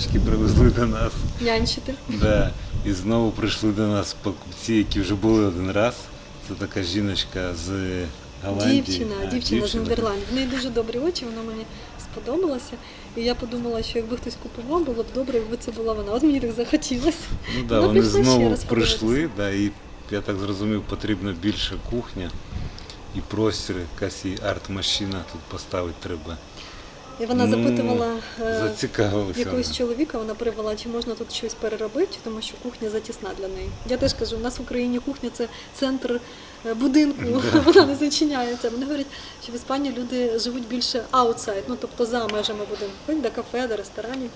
собачки привезли до нас. Нянчити. Да. І знову прийшли до нас покупці, які вже були один раз. Це така жіночка з Голландії. Дівчина, А, дівчина з Нідерландів. В неї дуже добрі очі, вона мені сподобалася. І я подумала, що якби хтось купував, було б добре, якби це була вона. От мені так захотілося. Ну да, Ну, вони знову прийшли, да, і я так зрозумів, потрібна більша кухня і простір, якась і арт-машина тут поставити треба. І вона Ну, запитувала Зацікавилися. якогось чоловіка, вона привела, чи можна тут щось переробити, тому що кухня затісна для неї. Я теж кажу, у нас в Україні кухня це центр е, будинку, вона не зачиняється. Вони говорять, що в Іспанії люди живуть більше аутсайд, ну тобто за межами будинку, ходять до кафе, до ресторанів.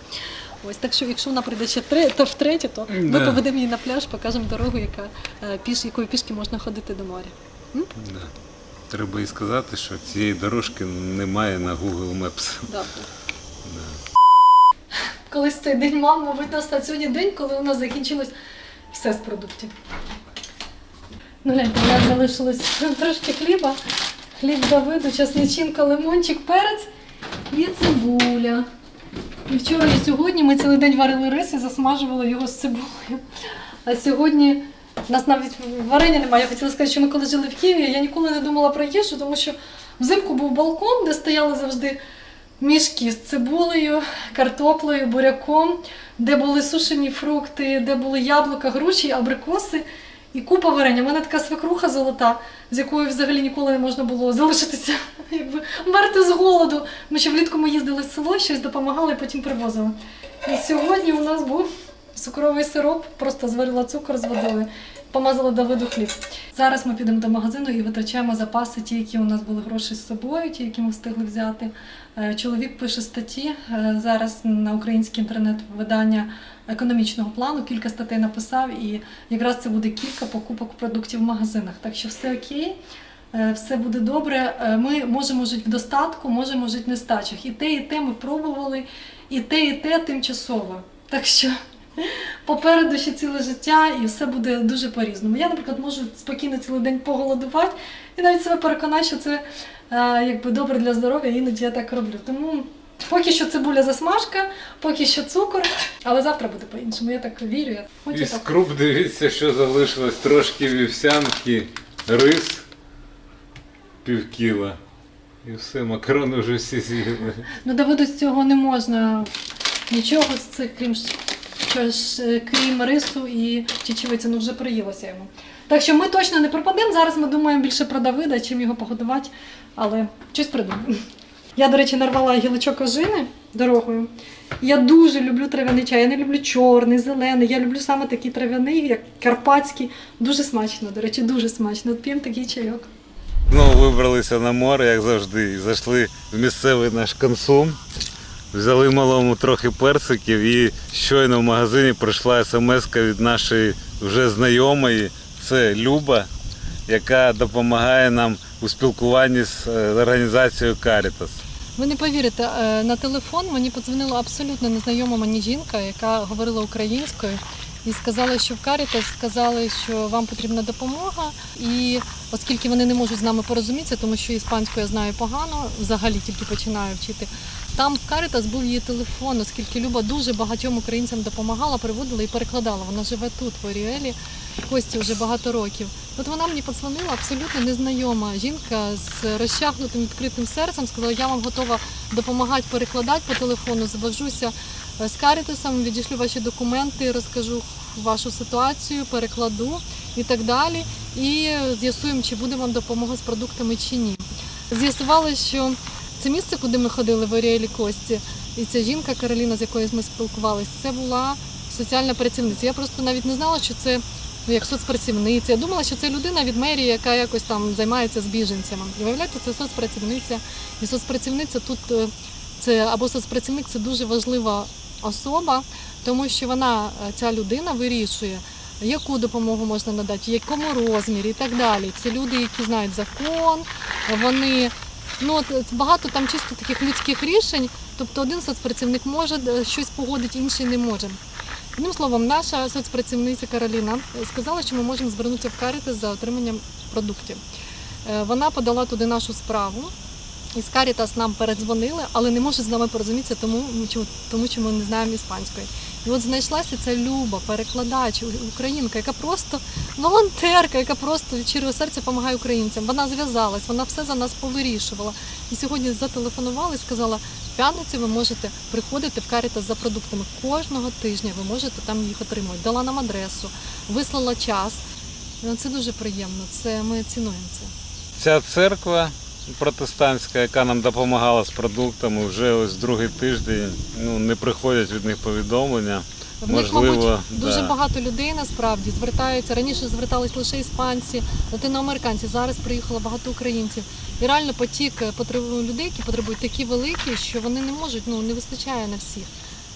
Ось так що, якщо вона прийде ще втре- то втретє, то ми Да. поведемо її на пляж, покажемо дорогу, яка е, піш, якою пішки можна ходити до моря. Да. Треба і сказати, що цієї дорожки немає на Google Maps. Добре. Колись цей день мам, мабуть, настав сьогодні день, коли у нас закінчилось все з продуктів. Ну, гляньте, у нас залишилось трошки хліба. Хліб Давиду, часничинка, лимончик, перець і цибуля. І вчора і сьогодні ми цілий день варили рис і засмажували його з цибулею. А сьогодні у нас навіть варення немає. Я хотіла сказати, що ми коли жили в Києві, я ніколи не думала про їжу, тому що взимку був балкон, де стояли завжди мішки з цибулею, картоплею, буряком, де були сушені фрукти, де були яблука, груші, абрикоси і купа варення. У мене така свекруха золота, з якою взагалі ніколи не можна було залишитися, якби мерти з голоду. Ми ще влітку ми їздили в село, щось допомагали, потім привозили. І сьогодні у нас був цукровий сироп, просто зварила цукор з водою. Помазала Давиду хліб. Зараз ми підемо до магазину і витрачаємо запаси, ті, які у нас були гроші з собою, ті, які ми встигли взяти. Е, Чоловік пише статті е, зараз на українське інтернет-видання економічного плану. Кілька статей написав, і якраз це буде кілька покупок продуктів в магазинах. Так що все окей. е, Все буде добре. Ми можемо жити в достатку, можемо жити в нестачах. І те, і те ми пробували, і те, і те тимчасово. Так що попереду ще ціле життя, і все буде дуже по-різному. Я, наприклад, можу спокійно цілий день поголодувати і навіть себе переконати, що це е, якби добре для здоров'я, іноді я так роблю. Тому поки що цибуля засмажка, поки що цукор, але завтра буде по-іншому. Я так вірю. Із так. круп дивіться, що залишилось трошки вівсянки, рис пів кіла. І все, макарони вже всі з'їли. Ну, Давиду з цього не можна нічого з цих, крім, ш- що ж, е, крім рису і чечевиці, ну вже приїлося йому. Так що ми точно не пропадемо. Зараз ми думаємо більше про Давида, чим його погодувати, але щось придумаємо. Я, до речі, нарвала гілочок ожини дорогою. Я дуже люблю трав'яний чай. Я не люблю чорний, зелений. Я люблю саме такий трав'яний, як карпатський. Дуже смачно, до речі, дуже смачно. От п'ємо такий чайок. Знову вибралися на море, як завжди, і зайшли в місцевий наш консум. Взяли малому трохи персиків і щойно в магазині прийшла смс від нашої вже знайомої. Це Люба, яка допомагає нам у спілкуванні з е, організацією Caritas. Ви не повірите, е, на телефон мені подзвонила абсолютно незнайома мені жінка, яка говорила українською. І сказали, що в Карітас сказали, що вам потрібна допомога. І оскільки вони не можуть з нами порозумітися, тому що іспанську я знаю погано, взагалі тільки починаю вчити. Там в Карітас був її телефон, оскільки Люба дуже багатьом українцям допомагала, приводила і перекладала. Вона живе тут, в Оріелі, Кості вже багато років. От вона мені подзвонила абсолютно незнайома жінка з розчахнутим відкритим серцем. Сказала, я вам готова допомагати перекладати по телефону. Звожуся е, з Карітасом, відійшлю ваші документи, розкажу вашу ситуацію, перекладу і так далі. І з'ясуємо, чи буде вам допомога з продуктами чи ні. З'ясували, що це місце, куди ми ходили в Оріелі Кості, і ця жінка Кароліна, з якою ми спілкувалися, це була соціальна працівниця. Я просто навіть не знала, що це ну, як соцпрацівниця. Я думала, що це людина від мерії, яка якось там займається з біженцями. І виявляється, це соцпрацівниця. І соцпрацівниця тут е, це або соцпрацівник це дуже важлива особа, тому що вона, е, ця людина, вирішує. Яку допомогу можна надати, якому розмірі і так далі. Це люди, які знають закон, вони ну от багато там чисто таких людських рішень. Тобто один соцпрацівник може е, щось погодити, інший не може. Одним словом, наша соцпрацівниця Кароліна сказала, що ми можемо звернутися в Карітас за отриманням продуктів. Е, Вона подала туди нашу справу із Карітас нам передзвонили, але не можуть з нами порозумітися, тому тому що ми не знаємо іспанської. І от знайшлася ця Люба, перекладач, українка, яка просто волонтерка, яка просто від щирого серця допомагає українцям. Вона зв'язалась, вона все за нас повирішувала. І сьогодні зателефонувала і сказала, в п'ятницю ви можете приходити в Карітас за продуктами. Кожного тижня ви можете там їх отримувати. Дала нам адресу, вислала час. Це дуже приємно. Це ми цінуємо це. Ця церква протестантська, яка нам допомагала з продуктами, вже ось другий тиждень ну, не приходять від них повідомлення. В них, Можливо, мабуть, да. дуже багато людей насправді звертаються. Раніше звертались лише іспанці, латиноамериканці. Зараз приїхало багато українців. І реально потік е, потреб- людей, які потребують такі великі, що вони не можуть, ну не вистачає на всіх.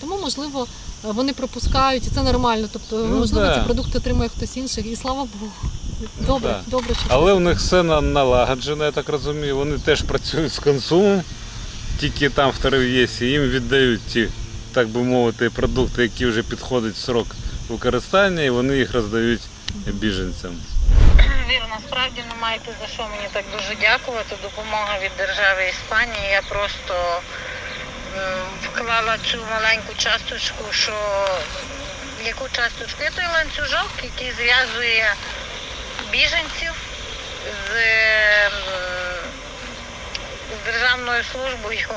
Тому, можливо, вони пропускають, і це нормально. Тобто, Ну, можливо, да. ці продукти отримує хтось інший. І слава Богу. Добре, да. добре, що Але в них все на- налагоджено, я так розумію. Вони теж працюють з консумом, тільки там в Терев'єсі їм віддають ті, так би мовити, продукти, які вже підходять в срок використання, і вони їх роздають біженцям. Вірно, справді не маєте за що мені так дуже дякувати. Допомога від держави Іспанії. Я просто м, вклала цю маленьку часточку, що яку часточку? Я той ланцюжок, який зв'язує біженців з, з державною службою.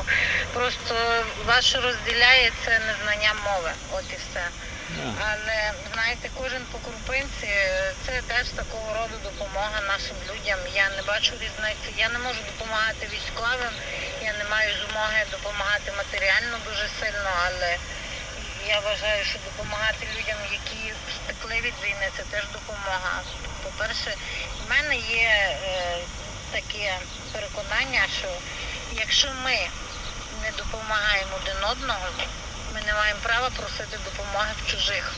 Просто вас що розділяє це незнання мови. От і все. Але знаєте, кожен по крупинці це теж такого роду допомога нашим людям. Я не бачу різниці. Я не можу допомагати військовим, я не маю змоги допомагати матеріально дуже сильно, але я вважаю, що допомагати людям, які втекли від війни, це теж допомога. По-перше, в мене є е, таке переконання, що якщо ми не допомагаємо один одного, ми не маємо права просити допомоги в чужих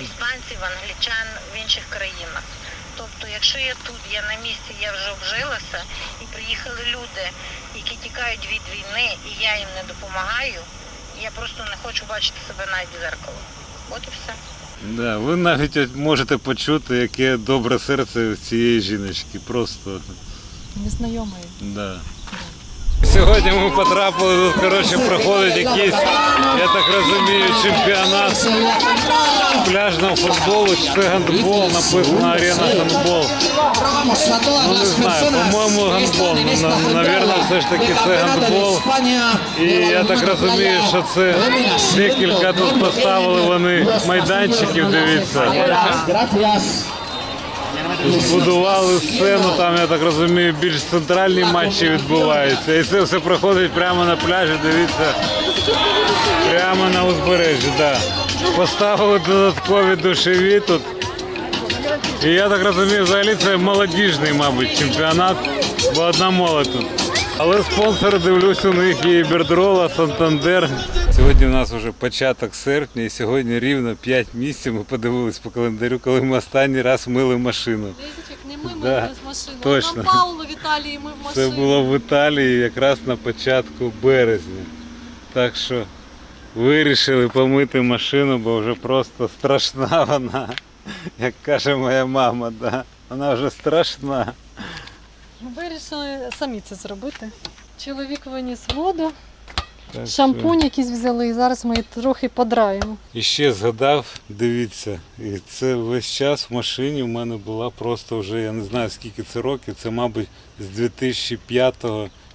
іспанців, англічан, в інших країнах. Тобто, якщо я тут, я на місці, я вже обжилася, і приїхали люди, які тікають від війни, і я їм не допомагаю, я просто не хочу бачити себе навіть в зеркало. От і все. Да, ви навіть можете почути, яке добре серце в цієї жіночки. Просто. незнайомий. Да. Сьогодні ми потрапили, тут коротше, проходить якийсь, я так розумію, чемпіонат пляжного футболу, чи гандбол, написано арена гандбол. Ну не знаю, по-моєму гандбол. Ну, на- Навірно, все ж таки це гандбол. І я так розумію, що це декілька тут поставили вони майданчиків, дивіться. Збудували сцену, там, я так розумію, більш центральні матчі відбуваються. І це все проходить прямо на пляжі, дивіться, прямо на узбережжі. Да. Поставили додаткові душеві тут. І я так розумію, взагалі це молодіжний, мабуть, чемпіонат, бо одна молодь тут. Але спонсори, дивлюсь, у них є Ібердрола, Сантандер. Сьогодні у нас вже початок серпня, і сьогодні рівно 5 місяців. Ми подивились по календарю, коли ми останній раз мили машину. Не ми, ми Да, з точно. Нам Пауло в Італії, ми в машині. Це було в Італії якраз на початку березня. Так що вирішили помити машину, бо вже просто страшна вона. Як каже моя мама, да. вона вже страшна. Вирішили самі це зробити. Чоловік виніс воду, Так що- шампунь якийсь взяли, і зараз ми її трохи подраємо. І ще згадав, дивіться, і це весь час в машині в мене була просто вже, я не знаю скільки це років, це, мабуть, з 2005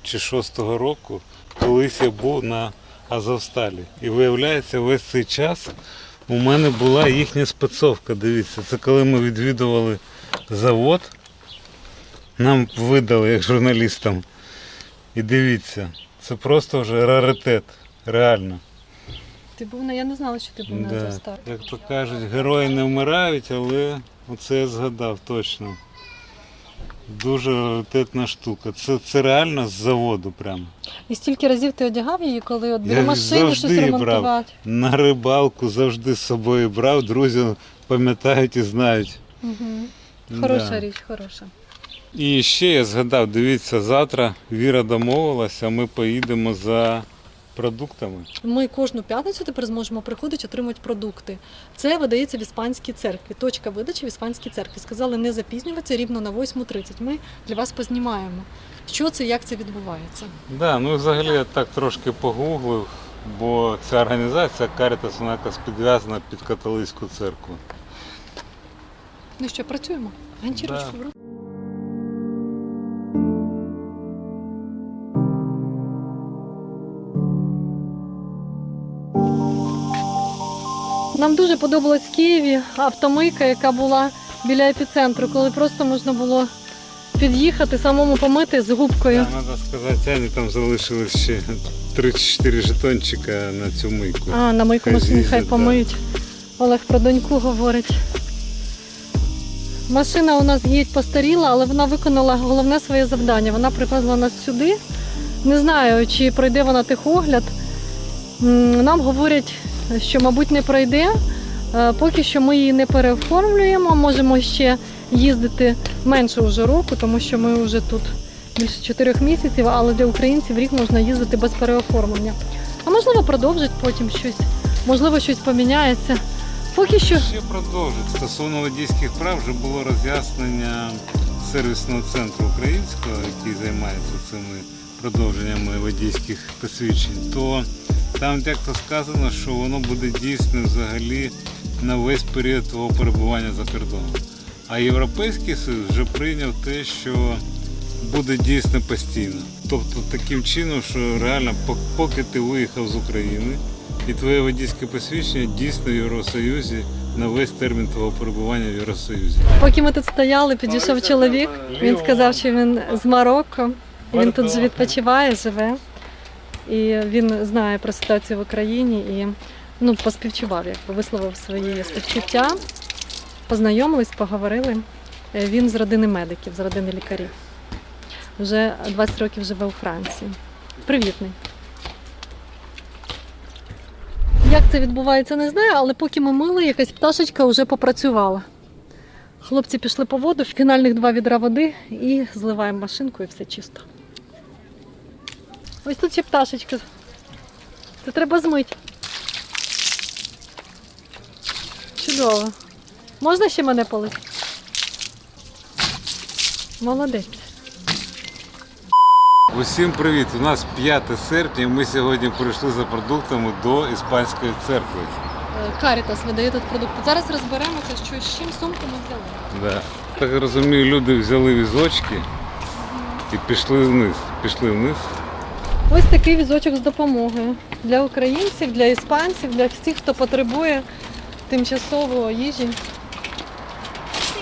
чи 2006 року, колись я був на Азовсталі. І виявляється, весь цей час у мене була їхня спецовка. Дивіться, це коли ми відвідували завод, нам видали як журналістам. І дивіться, це просто вже раритет, реально. Ти був на я не знала, що ти був на Да. Азовсталі. Як то кажуть, герої не вмирають, але оце я згадав точно. Дуже раритетна штука. Це, це реально з заводу прямо. І стільки разів ти одягав її, коли от біля машини щось брав. ремонтувати. На рибалку завжди з собою брав, друзі пам'ятають і знають. Угу. Хороша Да. річ, хороша. І ще я згадав, дивіться, завтра Віра домовилася, ми поїдемо за продуктами. Ми кожну п'ятницю тепер зможемо приходити, отримати продукти. Це видається в іспанській церкві. Точка видачі в іспанській церкві. Сказали не запізнюватися рівно на 8.30. Ми для вас познімаємо. Що це, як це відбувається? Да, ну взагалі я так трошки погуглив, бо ця організація Caritas, вона якась підв'язана під католицьку церкву. Ну що, працюємо? Ганчірочку Да. в руку. Нам дуже подобалась в Києві автомийка, яка була біля епіцентру, коли просто можна було під'їхати, самому помити з губкою. Треба сказати, Ані там залишилось ще 3-4 жетончика на цю мийку. А, на мийку Хай машині хай да. помиють. Олег про доньку говорить. Машина у нас геть постаріла, але вона виконала головне своє завдання. Вона привезла нас сюди. Не знаю, чи пройде вона техогляд. Нам говорять, що, мабуть, не пройде. Е, Поки що ми її не переоформлюємо, можемо ще їздити менше вже року, тому що ми вже тут більше чотирьох місяців, але для українців рік можна їздити без переоформлення. А можливо продовжить потім щось, можливо, щось поміняється. Поки що Ще продовжить. Стосовно водійських прав вже було роз'яснення сервісного центру українського, який займається цими продовженнями водійських посвідчень, то там як-то сказано, що воно буде дійсним взагалі на весь період твого перебування за кордоном. А Європейський Союз вже прийняв те, що буде дійсно постійно. Тобто таким чином, що реально поки ти виїхав з України, і твоє водійське посвідчення дійсно в Євросоюзі на весь термін твого перебування в Євросоюзі. Поки ми тут стояли, підійшов чоловік. Він сказав, що він з Марокко. Він тут же відпочиває, живе. І він знає про ситуацію в Україні і ну, поспівчував, якби висловив свої співчуття. Познайомились, поговорили. Е, Він з родини медиків, з родини лікарів. Вже 20 років живе у Франції. Привітний. Як це відбувається, не знаю, але поки ми мили, якась пташечка вже попрацювала. Хлопці пішли по воду, фінальних два відра води і зливаємо машинку і все чисто. Ось тут ще пташечка. Це треба змити. Чудово. Можна ще мене полити? Молодець. Усім привіт! У нас 5 серпня. Ми сьогодні прийшли за продуктами до іспанської церкви. Карітас видає тут продукти. Зараз розберемося, що з чим сумку ми взяли. Да. Так розумію, люди взяли візочки і пішли вниз. Пішли вниз. Ось такий візочок з допомогою для українців, для іспанців, для всіх, хто потребує тимчасової їжі.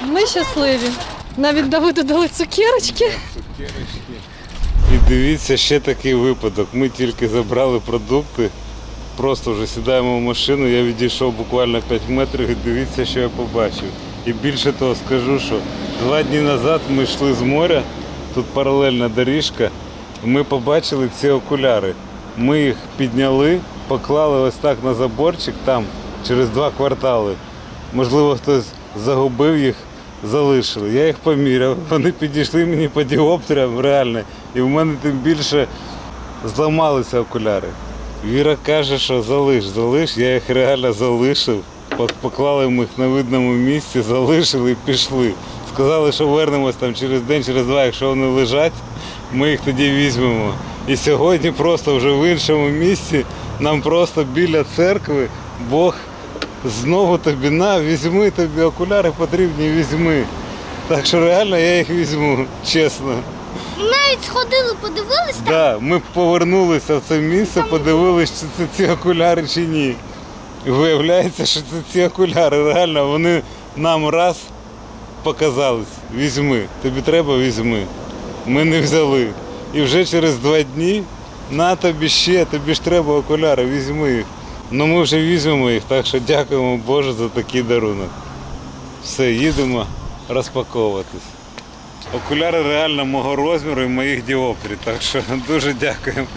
Ми щасливі. Навіть Давиду дали цукерочки. Цукерочки. І дивіться, ще такий випадок. Ми тільки забрали продукти, просто вже сідаємо в машину, я відійшов буквально 5 метрів і дивіться, що я побачив. І більше того скажу, що два дні назад ми йшли з моря, тут паралельна доріжка, ми побачили ці окуляри. Ми їх підняли, поклали ось так на заборчик там через два квартали. Можливо, хтось загубив їх, залишили. Я їх поміряв. Вони підійшли мені по діоптріям, реально. І в мене тим більше зламалися окуляри. Віра каже, що залиш, залиш. Я їх реально залишив. Поклали ми їх на видному місці, залишили і пішли. Сказали, що вернемось там через день, через два, якщо вони лежать, ми їх тоді візьмемо. І сьогодні просто вже в іншому місці, нам просто біля церкви Бог знову тобі на, візьми тобі окуляри потрібні, візьми. Так що реально я їх візьму, чесно. Навіть сходили, подивились. Да, ми повернулися в це місце, подивилися, чи це ці окуляри чи ні. І виявляється, що це ці окуляри. Реально, вони нам раз показались. Візьми, тобі треба, візьми. Ми не взяли. І вже через два дні на тобі ще, тобі ж треба окуляри, візьми їх. Ну ми вже візьмемо їх, так що дякуємо Боже за такий дарунок. Все, їдемо розпаковуватись. Окуляри реально мого розміру і моїх діоптрій, так що дуже дякуємо.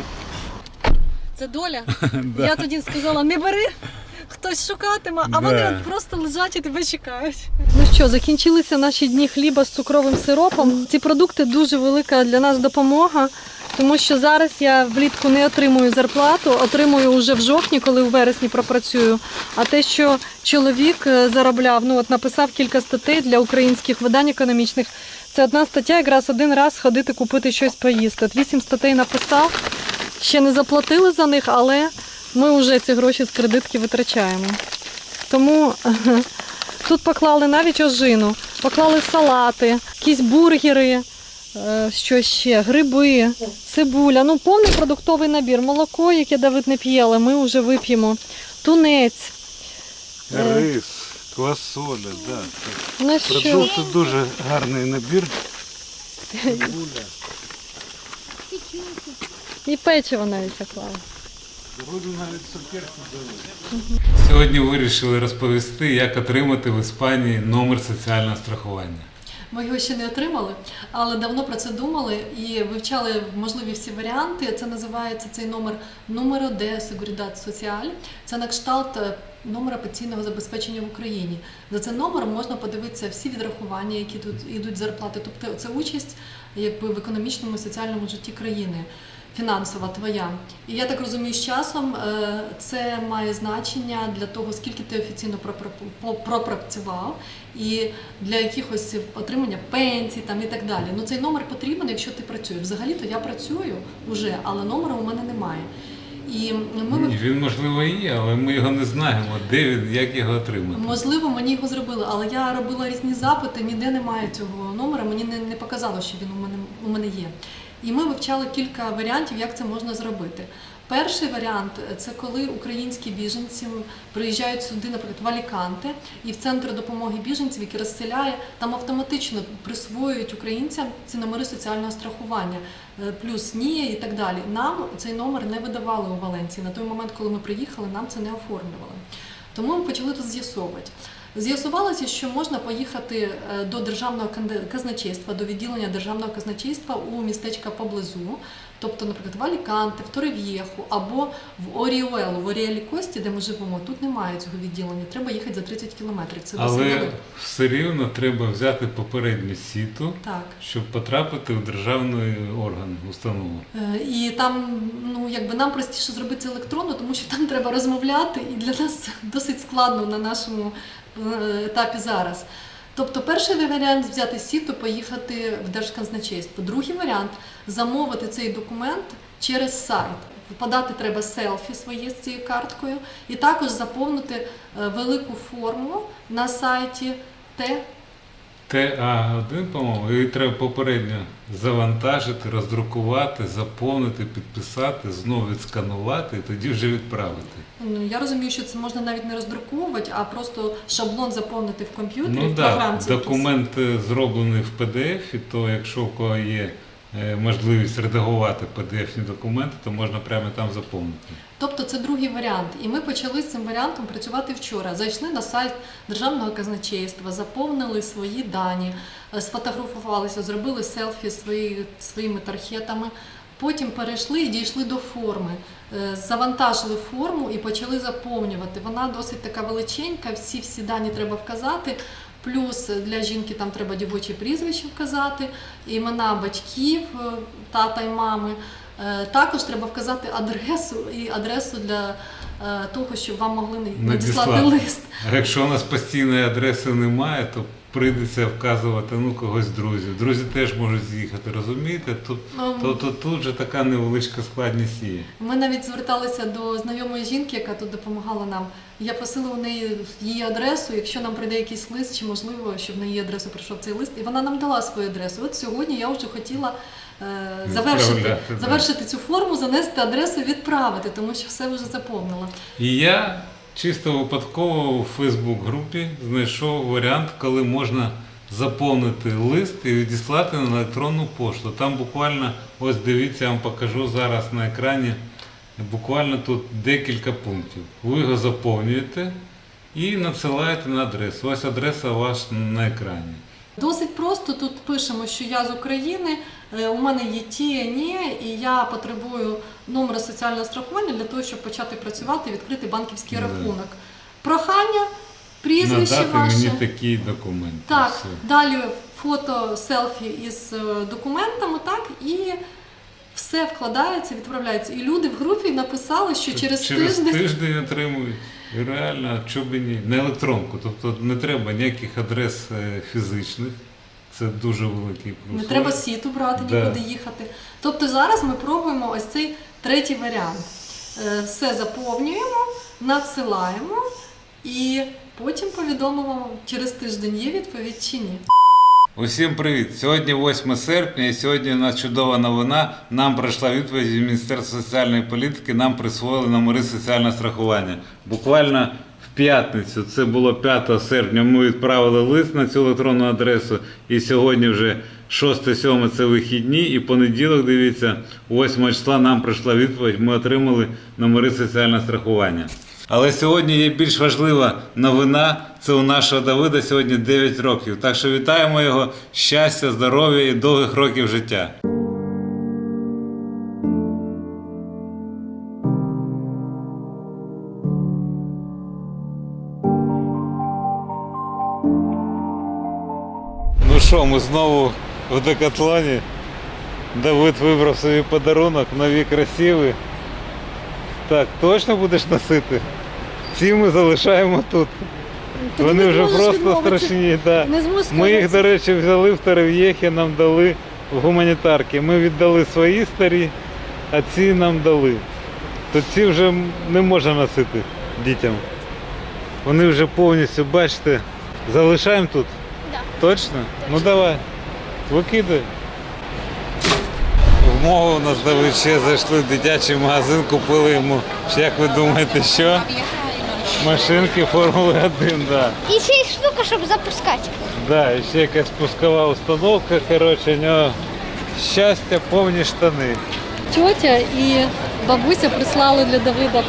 Це доля. Я тоді сказала, не бери, хтось шукатиме, а вони от просто лежать і тебе чекають. Що, закінчилися наші дні хліба з цукровим сиропом. Ці продукти дуже велика для нас допомога. Тому що зараз я влітку не отримую зарплату, отримую вже в жовтні, коли у вересні пропрацюю. А те, що чоловік е, заробляв, ну от написав кілька статей для українських видань економічних. Це одна стаття, якраз один раз ходити купити щось поїсти. От вісім статей написав, ще не заплатили за них, але ми вже ці гроші з кредитки витрачаємо. Тому тут поклали навіть ожину, поклали салати, якісь бургери, е, що ще, гриби, цибуля. Ну, повний продуктовий набір. Молоко, яке Давид не п'є, але ми вже вип'ємо. Тунець. Е. Рис, квасоля, да. Ну? Продукти дуже гарний набір. Цибуля. І печиво навіть поклали. Вроді навіть цукерки дали. Сьогодні вирішили розповісти, як отримати в Іспанії номер соціального страхування. Ми його ще не отримали, але давно про це думали і вивчали можливі всі варіанти. Це називається цей номер Numero de Seguridad Social. Це на кшталт е, номера пенсійного забезпечення в Україні. За цим номером можна подивитися всі відрахування, які тут йдуть зарплати. Тобто це участь якби в економічному і соціальному житті країни. Фінансова твоя. І я так розумію, з часом е, це має значення для того, скільки ти офіційно пропрацював, і для якихось отримання пенсій там і так далі. Ну цей номер потрібен, якщо ти працюєш. Взагалі-то я працюю вже, але номера у мене немає. І ми Він можливо і є, але ми його не знаємо. Де він, як його отримати. Можливо, мені його зробили, але я робила різні запити, ніде немає цього номера, мені не, не показало, що він у мене, у мене є. І ми вивчали кілька варіантів, як це можна зробити. Перший варіант це коли українські біженці приїжджають сюди, наприклад, в Аліканте, і в центр допомоги біженців, який розселяє, там автоматично присвоюють українцям ці номери соціального страхування, е, плюс НІЯ і так далі. Нам цей номер не видавали у Валенції. На той момент, коли ми приїхали, нам це не оформлювали. Тому ми почали тут з'ясовувати. З'ясувалося, що можна поїхати е, до державного казначейства, до відділення державного казначейства у містечка поблизу, тобто, наприклад, в Аліканте, в Торев'єху або в Оріуелу, в Оріелі Кості, де ми живемо. Тут немає цього відділення. Треба їхати за 30 кілометрів. Це досить Але далеко. все рівно треба взяти попередню сіту, Так. щоб потрапити в державний орган, установу. Е, І там, ну якби нам простіше зробити це електронно, тому що там треба розмовляти, і для нас досить складно на нашому етапі зараз. Тобто, перший варіант взяти сіту, поїхати в Держказначейство. Другий варіант замовити цей документ через сайт. Подати треба селфі своє з цією карткою, і також заповнити е, велику форму на сайті Т TA1, по-моєму, її треба попередньо завантажити, роздрукувати, заповнити, підписати, знову відсканувати і тоді вже відправити. Ну, я розумію, що це можна навіть не роздруковувати, а просто шаблон заповнити в комп'ютері, Ну в програмці. якійсь. документ е, зроблений в PDF, то якщо у кого є можливість редагувати PDF-ні документи, то можна прямо там заповнити. Тобто це другий варіант. І ми почали з цим варіантом працювати вчора. Зайшли на сайт Державного казначейства, заповнили свої дані, е, сфотографувалися, зробили селфі свої, своїми тархетами. Потім перейшли і дійшли до форми. Е, Завантажили форму і почали заповнювати. Вона досить така величенька, всі всі дані треба вказати. Плюс для жінки там треба дівочі прізвище вказати, імена батьків, е, тата і мами. Е, Також треба вказати адресу і адресу для е, того, щоб вам могли надіслати Надіслати. лист. А якщо у нас постійної адреси немає, то прийдеться вказувати ну, когось друзів. Друзі теж можуть з'їхати, розумієте? Тут, Ну, то, то тут же така невеличка складність є. Ми навіть зверталися до знайомої жінки, яка тут допомагала нам. Я просила у неї її адресу, якщо нам прийде якийсь лист, чи можливо, щоб на її адресу прийшов цей лист, і вона нам дала свою адресу. От сьогодні я вже хотіла е, завершити, завершити цю форму, занести адресу, відправити, тому що все вже заповнила. І я чисто випадково у Фейсбук-групі знайшов варіант, коли можна заповнити лист і відіслати на електронну пошту. Там буквально, ось дивіться, я вам покажу зараз на екрані. Буквально тут декілька пунктів. Ви його заповнюєте і надсилаєте на адресу. Ось адреса вас на екрані. Досить просто тут пишемо, що я з України, у мене є ті, ні, і я потребую номера соціального страхування для того, щоб почати працювати і відкрити банківський Да. рахунок. Прохання, прізвище Надати ваше. мені такий документ. і Так, все. далі фото, селфі із е, документами, так, і все вкладається, відправляється. І люди в групі написали, що через, Через тиждень тиждень отримують. Реально, а чого ні? На електронку. Тобто не треба ніяких адрес е, фізичних. Це дуже великий плюс. не треба сіту брати, Да. нікуди їхати. Тобто зараз ми пробуємо ось цей третій варіант. Е, Все заповнюємо, надсилаємо і потім повідомимо через тиждень, є відповідь чи ні. Усім привіт! Сьогодні 8 серпня і сьогодні у нас чудова новина. Нам прийшла відповідь від Міністерства соціальної політики, нам присвоїли номери соціального страхування. Буквально п'ятницю, це було 5 серпня, ми відправили лист на цю електронну адресу. І сьогодні вже 6-7 це вихідні, і понеділок, дивіться, 8 числа нам прийшла відповідь, ми отримали номери соціального страхування. Але сьогодні є більш важлива новина. Це у нашого Давида сьогодні 9 років. Так що вітаємо його щастя, здоров'я і довгих років життя. Що, ми знову в декатлоні. Давид вибрав собі подарунок, нові красиві. Так, точно будеш носити? Ці ми залишаємо тут. Ти Вони вже просто страшні. Да. Ми їх, до речі, взяли в Терев'єхі, нам дали в гуманітарки. Ми віддали свої старі, а ці нам дали. То ці вже не можна носити дітям. Вони вже повністю, бачите, залишаємо тут? Точно? Ну давай, викидай. В мову нас Давид ще зайшли в дитячий магазин, купили йому, як ви думаєте, що? Машинки Формули 1, да. І ще й штука, щоб запускати. Да, і ще якась пускова установка, коротше, у нього щастя, повні штани. Тьотя і бабуся прислали для Давида е,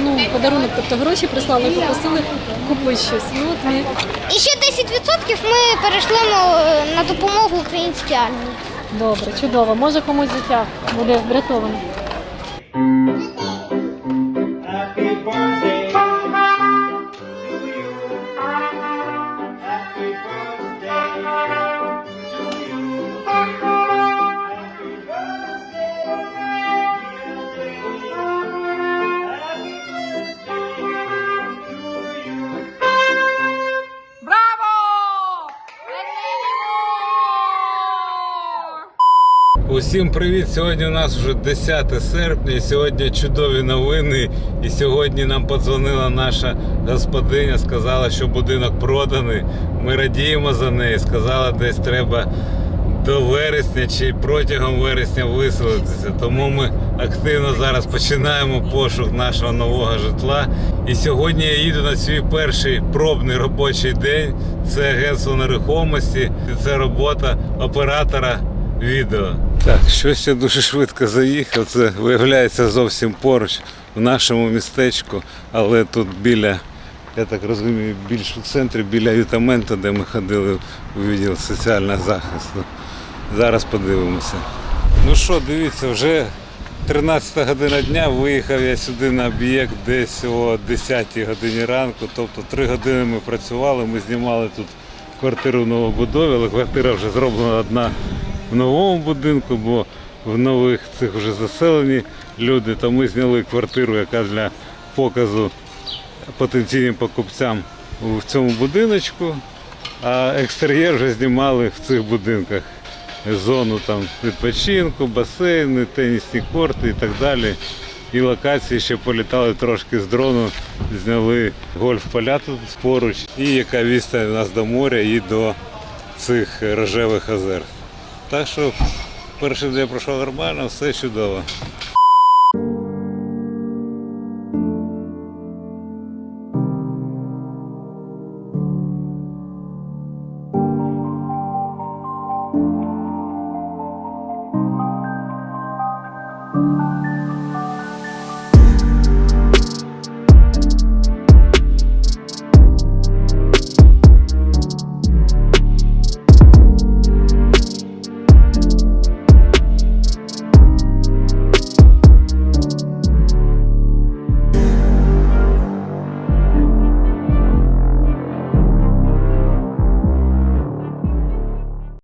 ну, подарунок, тобто гроші прислали і попросили купити щось. І от ми І ще 10% ми перейшли е, на допомогу українській армії. добре, чудово. Може комусь життя буде врятовано. Happy birthday Усім привіт! Сьогодні у нас вже 10 серпня, і сьогодні чудові новини. І сьогодні нам подзвонила наша господиня, сказала, що будинок проданий. Ми радіємо за неї. Сказала, десь треба до вересня чи протягом вересня виселитися. Тому ми активно зараз починаємо пошук нашого нового житла. І сьогодні я їду на свій перший пробний робочий день. Це агентство нерухомості, це робота оператора відео. Так, щось я дуже швидко заїхав. Це виявляється зовсім поруч в нашому містечку, але тут біля, я так розумію, більш у центрі, біля ютаменту, де ми ходили у відділ соціального захисту. Зараз подивимося. Ну що, дивіться, вже 13 година дня виїхав я сюди на об'єкт десь о 10 годині ранку. Тобто 3 години ми працювали, ми знімали тут квартиру новобудові, але квартира вже зроблена одна в новому будинку, бо в нових цих вже заселені люди. То ми зняли квартиру, яка для показу потенційним покупцям в цьому будиночку, а екстер'єр вже знімали в цих будинках. Зону там відпочинку, басейни, тенісні корти і так далі. І локації ще політали трошки з дрону, зняли гольф-поля тут поруч. І яка відстань у нас до моря і до цих рожевих озер. Так що перший день пройшов нормально, все чудово.